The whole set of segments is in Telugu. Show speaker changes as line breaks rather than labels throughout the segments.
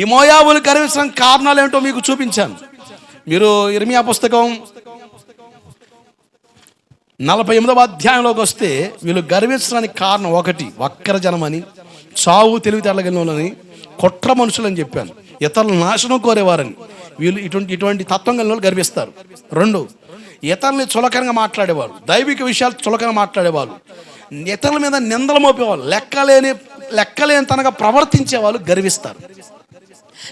ఈ మోయాబులు గర్వించడానికి కారణాలు ఏమిటో మీకు చూపించాను. మీరు ఇర్మియా పుస్తకం నలభై ఎనిమిదవ అధ్యాయంలోకి వస్తే వీళ్ళు గర్వించడానికి కారణం ఒకటి వక్కర జనమని చావు తెలివితేటలని కుట్ర మనుషులని చెప్పాను. ఇతరుల నాశనం కోరేవారని వీళ్ళు ఇటువంటి ఇటువంటి తత్వం కలిగిన వాళ్ళు గర్విస్తారు. రెండు ఇతరులని చులకనగా మాట్లాడేవారు దైవిక విషయాలు చులకనగా మాట్లాడేవాళ్ళు ఇతరుల మీద నిందలు మోపేవాళ్ళు లెక్కలేని లెక్కలేని తనగా ప్రవర్తించే వాళ్ళు గర్విస్తారు.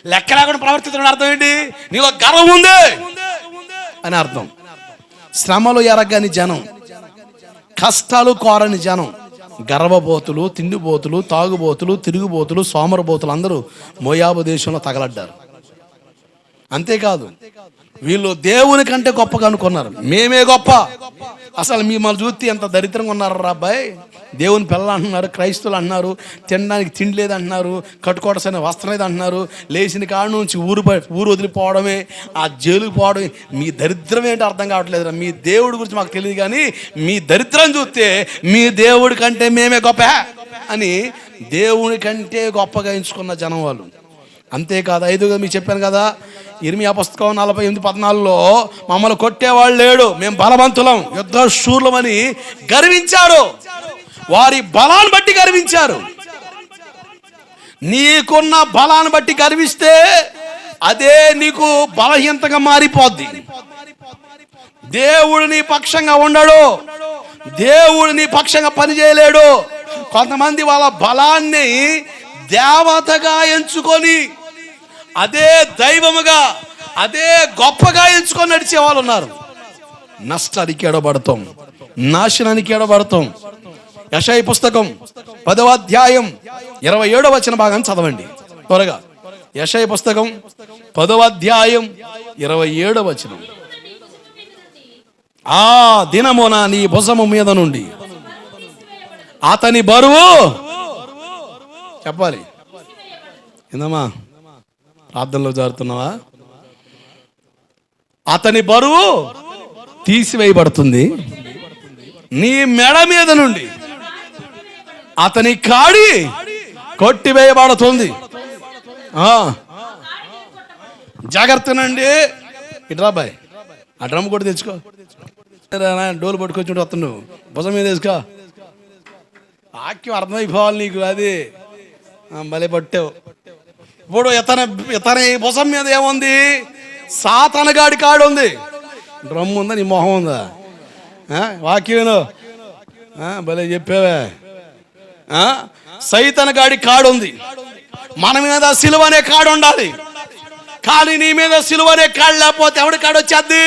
లెక్క లేకుండా ప్రవర్తించడం అర్థం ఏంటి? నీలో గర్వం ఉంది. అని అర్థం. శ్రమలు ఎరగని జనం కష్టాలు కోరని జనం గర్వబోతులు తిండిబోతులు తాగుబోతులు తిరుగుబోతులు సోమరబోతులు అందరూ మోయాబు దేశంలో తగలడ్డారు. అంతేకాదు వీళ్ళు దేవుని కంటే గొప్పగా అనుకున్నారు. మేమే గొప్ప. అసలు మిమ్మల్ని చూస్తే ఎంత దరిద్రంగా ఉన్నారు అబ్బాయి? దేవుని పిల్లలు అంటున్నారు క్రైస్తువులు అంటున్నారు తినడానికి తిండి లేదు అంటున్నారు కట్టుకోవడసైన వస్త్రం లేదు అంటున్నారు లేచిన కాడ నుంచి ఊరు ఊరు వదిలిపోవడమే ఆ జైలుకి పోవడమే. మీ దరిద్రం ఏంటి అర్థం కావట్లేదు మీ దేవుడి గురించి మాకు తెలియదు కానీ మీ దరిద్రం చూస్తే మీ దేవుడి కంటే మేమే గొప్ప అని దేవుని కంటే గొప్పగా ఎంచుకున్న జనం వాళ్ళు. అంతేకాదు ఐదుగా మీకు చెప్పాను కదా ఇర్మియా పుస్తకం నలభై ఎనిమిది పద్నాలుగులో మమ్మల్ని కొట్టేవాళ్ళు లేడు మేము బలవంతులం యుద్ధ శూర్లమని గర్వించారు. వారి బలాన్ని బట్టి గర్వించారు. నీకున్న బలాన్ని బట్టి గర్విస్తే అదే నీకు బలహీనతగా మారిపోద్ది. దేవుడు నీ పక్షంగా ఉండడు. దేవుడు నీ పక్షంగా పనిచేయలేడు. కొంతమంది వాళ్ళ బలాన్ని దేవతగా ఎంచుకొని అదే దైవముగా అదే గొప్పగా ఎంచుకొని నడిచే వాళ్ళు ఉన్నారు. నష్టానికి ఎడబడతాం నాశనానికి ఎడబడతాం. యశాయి పుస్తకం పదవ అధ్యాయం ఇరవై ఏడవ వచ్చిన భాగాన్ని చదవండి. త్వరగా. యశాయి పుస్తకం పదవ అధ్యాయం ఇరవై ఏడవ వచనం. ఆ దినమున నీ భుజము మీద నుండి అతని బరువు చెప్పాలి. ఏందమ్మా? ప్రార్థనలో జారుతున్నావా? అతని బరువు తీసివేయబడుతుంది. నీ మెడ మీద నుండి అతని కాడి కొట్టివేయబడుతుంది. జాగ్రత్తనండి ఇట్రా బాయ్. ఆ డ్రమ్ కూడా తెచ్చుకో. డోలు పట్టుకొచ్చి వస్తున్నావు భుజం మీద వేసుకో. వాక్యం అర్థమైపోవాలి నీకు అది. భలే పట్టావు. ఇప్పుడు ఇతని ఇతని భుజం మీద ఏముంది? సాతనగాడి కాడు ఉంది డ్రమ్ ఉందా? నీ మొహం ఉందా? వాక్యూను భలే చెప్పావే. ఆ, సైతన గాడి కాడు ఉంది మన మీద సిలువ అనే కాడు ఉండాలి కానీ నీ మీద సిలువ అనే కాడు లేకపోతే ఎవడి కాడు వచ్చేది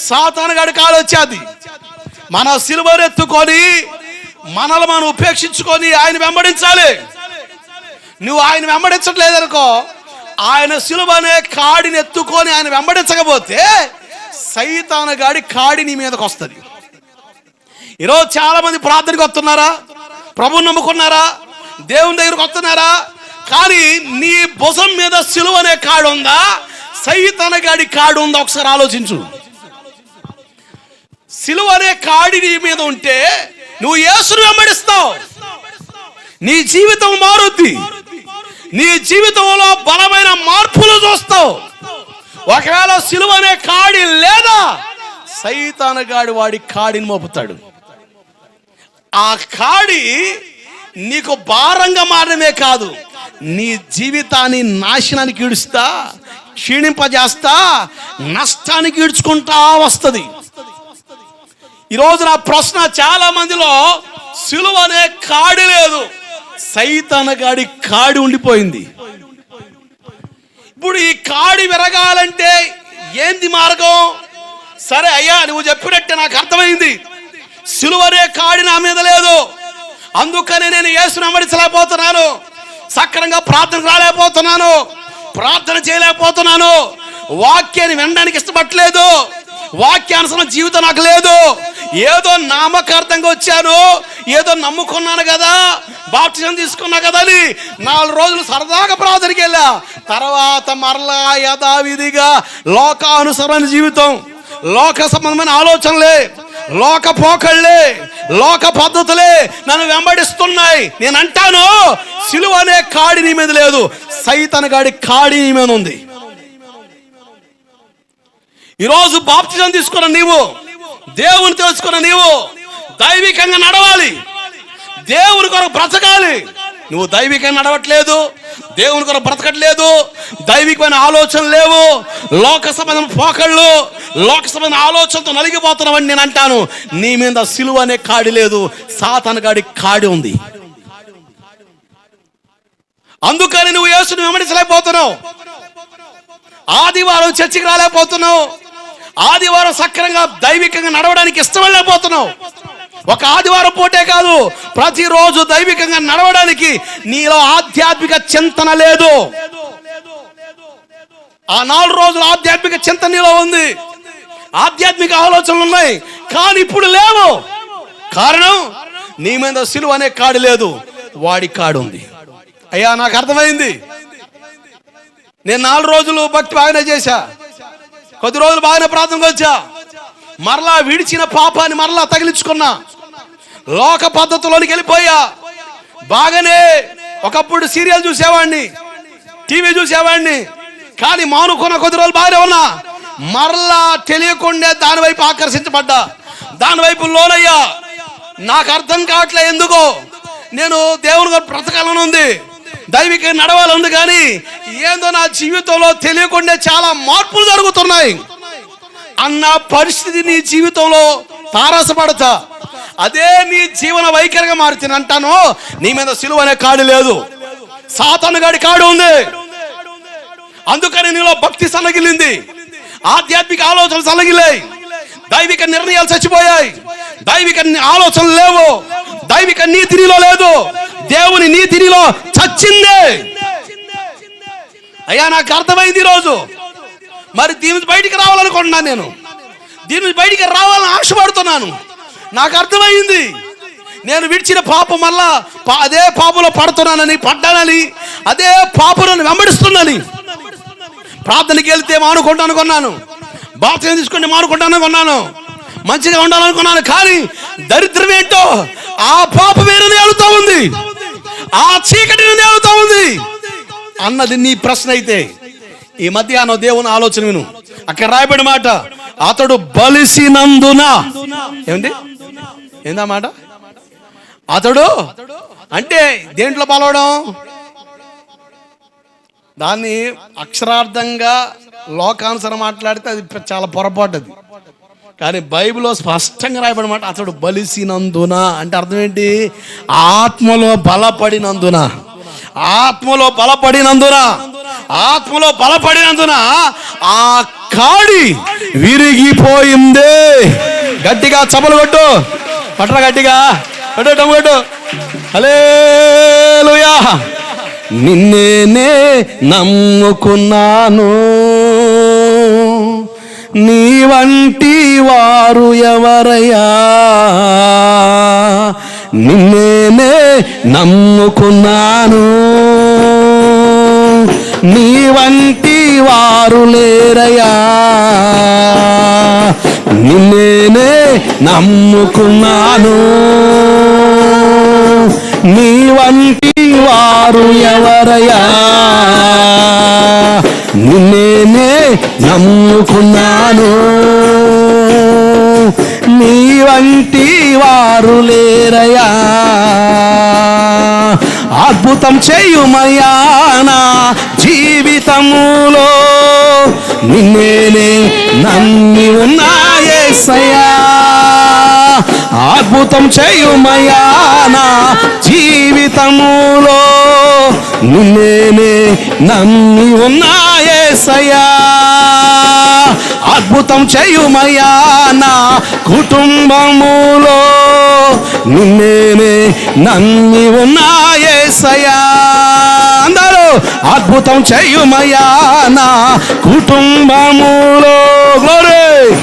సాతానగాడి కాడు వచ్చేది మన సిలువనెత్తుకొని మనల్ని మనం ఉపేక్షించుకొని ఆయన వెంబడించాలి. నువ్వు ఆయన వెంబడించట్లేదనుకో ఆయన సిలువ అనే కాడిని ఎత్తుకొని ఆయన వెంబడించకపోతే సైతాన గాడి కాడి నీ మీదకి వస్తుంది. ఈరోజు చాలా మంది ప్రార్థనకు వస్తున్నారా? ప్రభుని నమ్ముకున్నారా? దేవుని దగ్గరకు వస్తున్నారా? కానీ నీ భుజం మీద సిలువ అనే కాడు ఉందా? సైతన గాడి కాడు ఉందా? ఒకసారి ఆలోచించు. సిలువ అనే కాడి నీ మీద ఉంటే నువ్వు యేసును వెంబడిస్తావు. నీ జీవితం మారుద్ది. నీ జీవితంలో బలమైన మార్పులు చూస్తావు. ఒకవేళ సిలువ అనే కాడి లేదా సైతాన గాడి వాడి కాడిని మోపుతాడు. ఆ కాడి నీకు భారంగా మారడమే కాదు నీ జీవితాన్ని నాశనానికి ఈడుస్తా క్షీణింపజేస్తా నష్టానికి ఈడ్చుకుంటా వస్తుంది. ఈరోజు నా ప్రశ్న చాలా మందిలో సిలువ అనే కాడి లేదు. సైతానగాడి కాడి ఉండిపోయింది. ఇప్పుడు ఈ కాడి విరగాలంటే ఏంది మార్గం? సరే అయ్యా నువ్వు చెప్పినట్టే నాకు అర్థమైంది. సిలువరే కాడి నా మీద లేదు. అందుకని నేను యేసుని అమరించలేకపోతున్నాను సక్రంగా ప్రార్థన రాలేకపోతున్నాను. ప్రార్థన చేయలేకపోతున్నాను. వాక్యాన్ని వినడానికి ఇష్టపడలేదు వాక్యానుసరణ జీవితం నాకు లేదు. ఏదో నామకార్థంగా వచ్చాను. ఏదో నమ్ముకున్నాను కదా బాప్టిజం తీసుకున్నా కదా అని నాలుగు రోజులు సరదాగా ప్రార్థనకి వెళ్ళా. తర్వాత మరలా యథావిధిగా లోకానుసరణ జీవితం లోక సంబంధమైన ఆలోచనలే లోక పోకళ్ళే లోక పద్ధతులే నన్ను వెంబడిస్తున్నాయి. నేను అంటాను సిలువ అనే కాడి నీ మీద లేదు సైతన్ గాడి కాడి నీ మీద ఉంది. ఈరోజు బాప్తిజం తీసుకున్న నీవు దేవుని తెలుసుకున్న నీవు దైవికంగా నడవాలి. దేవుని కొరకు బ్రతకాలి. నువ్వు దైవికంగా నడవట్లేదు. దేవుని కొరకు బ్రతకట్లేదు. దైవికమైన ఆలోచన లేవు. లోక సంబంధం పోకళ్ళు. లోక సంబంధం ఆలోచనతో నలిగిపోతున్నావని నేను అంటాను. నీ మీద సిలువ అనే కాడి లేదు. సాతన గాడి కాడి ఉంది. అందుకని నువ్వు యేసుని వెంబడించలేకపోతున్నావు. ఆదివారం చర్చికి రాలేకపోతున్నావు. ఆదివారం సక్రంగా దైవికంగా నడవడానికి ఇష్టపడలేకపోతున్నావు. ఒక ఆదివారం పూటే కాదు ప్రతిరోజు దైవికంగా నడవడానికి నీలో ఆధ్యాత్మిక చింతన లేదు. ఆ నాలుగు రోజులు ఆధ్యాత్మిక చింతన నీలో ఉంది. ఆధ్యాత్మిక ఆలోచనలు ఉన్నాయి కానీ ఇప్పుడు లేవు. కారణం నీ మీద సిలువ అనే కాడు లేదు వాడి కాడు ఉంది. అయ్యా నాకు అర్థమైంది. నేను నాలుగు రోజులు భక్తి బాగానే చేశా. కొద్ది రోజులు బాగానే ప్రార్థనకు వచ్చా. మరలా విడిచిన పాపాన్ని మరలా తగిలించుకున్నా. లోక పద్ధతిలోనికి వెళ్ళిపోయా. బాగానే ఒకప్పుడు సీరియల్ చూసేవాడిని టీవీ చూసేవాడిని కానీ మానుకున్న కొద్ది రోజులు బాగానే ఉన్నా. మరలా తెలియకుండా దాని వైపు ఆకర్షించబడ్డా. దాని వైపు లోనయ్యా. నాకు అర్థం కావట్లే ఎందుకో. నేను దేవుని గారు బ్రతకాలని ఉంది. దైవిక నడవాలని ఉంది కానీ ఏందో నా జీవితంలో తెలియకుండా చాలా మార్పులు జరుగుతున్నాయి. అన్న పరిస్థితి నీ జీవితంలో తారసపడతా. అదే నీ జీవన వైఖరిగా మారుతుంది అంటాను. నీ మీద సిలువ అనే కాడు లేదు. సాతాను గడి కాడు ఉంది. అందుకని నీలో భక్తి సన్నగిలింది. ఆధ్యాత్మిక ఆలోచనలు సన్నగిలాయి. దైవిక నిర్ణయాలు చచ్చిపోయాయి. దైవిక ఆలోచనలు లేవు. దైవిక నీతి నీలో లేదు. దేవుని నీతి నీలో చచ్చిందే. అయ్యా నాకు అర్థమైంది ఈరోజు మరి దీని బయటికి రావాలనుకుంటున్నాను నేను. దీని బయటికి రావాలని ఆశపడుతున్నాను. నాకు అర్థమైంది. నేను విడిచిన పాపం మళ్ళా పా- అదే పాపలో పడుతున్నానని పడ్డానని అదే పాపలను వెంబడిస్తున్నాని ప్రార్థనకి వెళ్తే మానుకుంటాను అనుకున్నాను. బాప్తిజం తీసుకుంటే మానుకుంటాను అనుకున్నాను. మంచిగా ఉండాలనుకున్నాను కానీ దరిద్రం ఏంటో ఆ పాప వేరే నేలుతా ఉంది. ఆ చీకటిని నేలుతా ఉంది. అన్నది నీ ప్రశ్న అయితే. ఈ మధ్యాహ్నం దేవుని ఆలోచన విను. అక్కడ రాయబడి మాట అతడు బలిసినందున. ఏమండి? ఏందా మాట? అతడు? అంటే దేంట్లో బలవడం దాన్ని అక్షరార్థంగా లోకానుసరం మాట్లాడితే అది చాలా పొరపాటు అది. కానీ బైబిల్లో స్పష్టంగా రాయబడిన మాట అతడు బలిసినందున. అంటే అర్థం ఏంటి? ఆత్మలో బలపడినందున. ఆత్మలో బలపడినందున. ఆత్మలో బలపడినందున ఆ కాడి విరిగిపోయిందే. గట్టిగా చపలు కొట్టు. పట్టరా గట్టిగా. కొట్టు డమ్ము కొట్టు నిన్నేనే నమ్ముకున్నాను. నీ వంటి వారు ఎవరయ్యా? నిన్నేనే నమ్ముకున్నాను. నీ వంటి వారు లేరయ్యా? నమ్ముకున్నాను. నీ వంటి వారు ఎవరయ్యా? నిన్నేనే నమ్ముకున్నాను. నీ వంటి వారు లేరయ్యా. అద్భుతం చేయుమయ్యా నా జీవితములో. నిన్నేనే నమ్మి ఉన్నాయేసయ్యా. అద్భుతం చేయుమయ్యా నా జీవితములో. నిన్నేనే నమ్మి ఉన్నాయేసయ్యా అద్భుతం చేయుమయ్యా నా కుటుంబములో. నిన్నేనే నమ్మి ఉన్నాయేసయ్యా అందరూ అద్భుతం చేయుమయ్యా నా కుటుంబములో. గ్లోరీ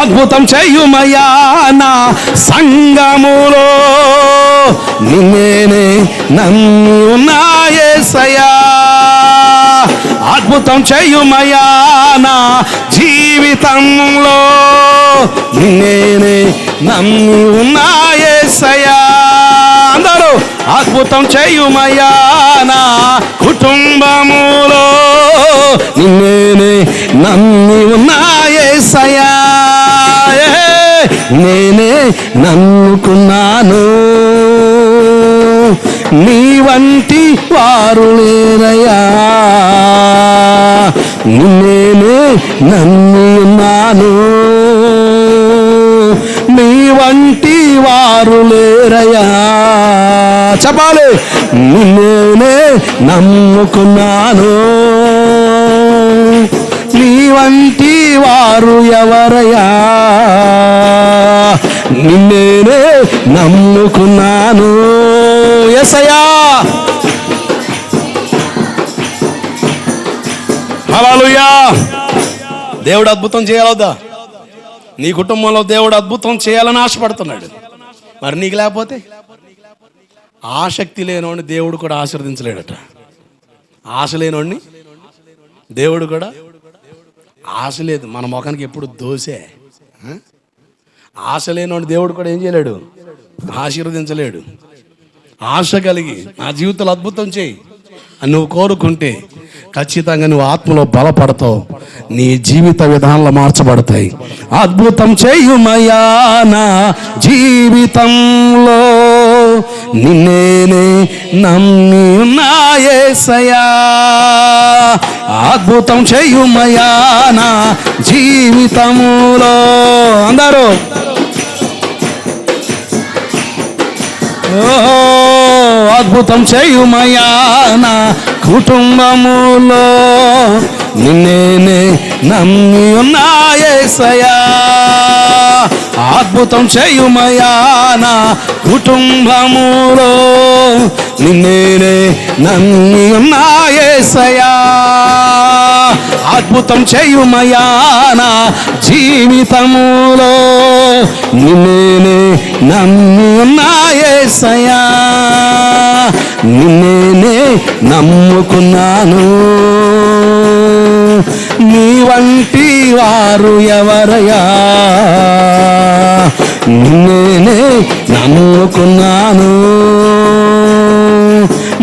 అద్భుతం చేయుమయ్యా నా సంగములో. నిన్నేనే నమ్మి ఉన్నాయేసయ్యా అద్భుతం చేయుమయ్యా నా జీవితంలో. నిన్నేనే నమ్మి ఉన్నాయేసయ్యా అద్భుతం చేయుమయ్యా నా కుటుంబములో. నిన్నేనే నమ్మి ఉన్నాయేసయ్యా ఏ, నేనే నమ్ముకున్నాను నీ వంటి వారు లేరయ్యా. నేనే నమ్మున్నాను నీ వంటి వారు లేరయ్యా. చెప్పాలి. నేనే నమ్ముకున్నాను. నీ వంటి వారు ఎవరయ్యా? నిన్నేనే నమ్ముకున్నాను. ఎసయా హల్లెలూయా! దేవుడు అద్భుతం చేయాలొద్దా? నీ కుటుంబంలో దేవుడు అద్భుతం చేయాలని ఆశపడుతున్నాడు. మరి నీకు లేకపోతే? ఆసక్తి లేనోడిని దేవుడు కూడా ఆశీర్వదించలేడట. ఆశ లేనోడిని దేవుడు కూడా ఆశ లేదు. మన ముఖానికి ఎప్పుడు దోసే. ఆశ లేనోడిని దేవుడు కూడా ఏం చేయలేడు? ఆశీర్వదించలేడు. ఆశ కలిగి నా జీవితంలో అద్భుతం చేయి. అని నువ్వు కోరుకుంటే ఖచ్చితంగా నువ్వు ఆత్మలో బలపడతావు. నీ జీవిత విధానాలు మార్చబడతాయి. అద్భుతం చేయుమయా నా జీవితంలో. నిన్నేనే నమ్మి ఉన్నాయేసయా అద్భుతం చేయుమయ్యా నా జీవితములో. అందరూ. అద్భుతం చేయుమయ్యా నా కుటుంబములో. నిన్నేనే నమ్మి ఉన్నాయేసయా అద్భుతం చేయుమయ్యా నా కుటుంబములో. నిన్నేనే నమ్మి ఉన్నాయేసయా అద్భుతం చేయుమయ్యా నా జీవితములో. నిన్నేనే నమ్మి ఉన్నాయేసయా నిన్నేనే నమ్ముకున్నాను. నీ వంటి వారు ఎవరయా నేనే నమ్ముకున్నాను.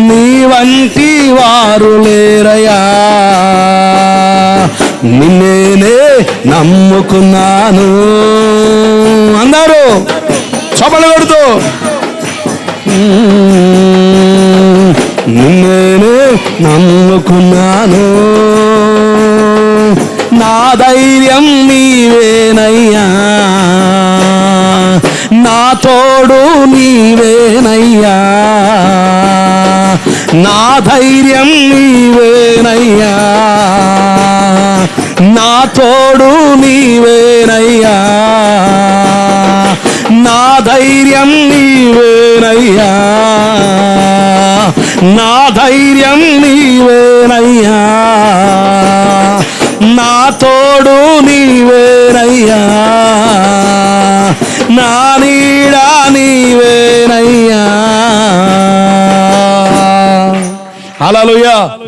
నీ వంటి వారు లేరయా నిన్నేనే నమ్ముకున్నాను. అందరూ చపలు కొడుతూ. నిన్నేనే నమ్ముకున్నాను. ధైర్యం నీవేనయ్యా. నా తోడు నీవేనయ్యా. నా ధైర్యం నీవేనయ్యా. నా తోడు నీవేనయ్యా. నా ధైర్యం నీవేనయ్యా. నా ధైర్యం నీవేనయ్యా. నీవేనయ్యా. నా నీడా నీవేనయ్యా. హల్లెలూయా.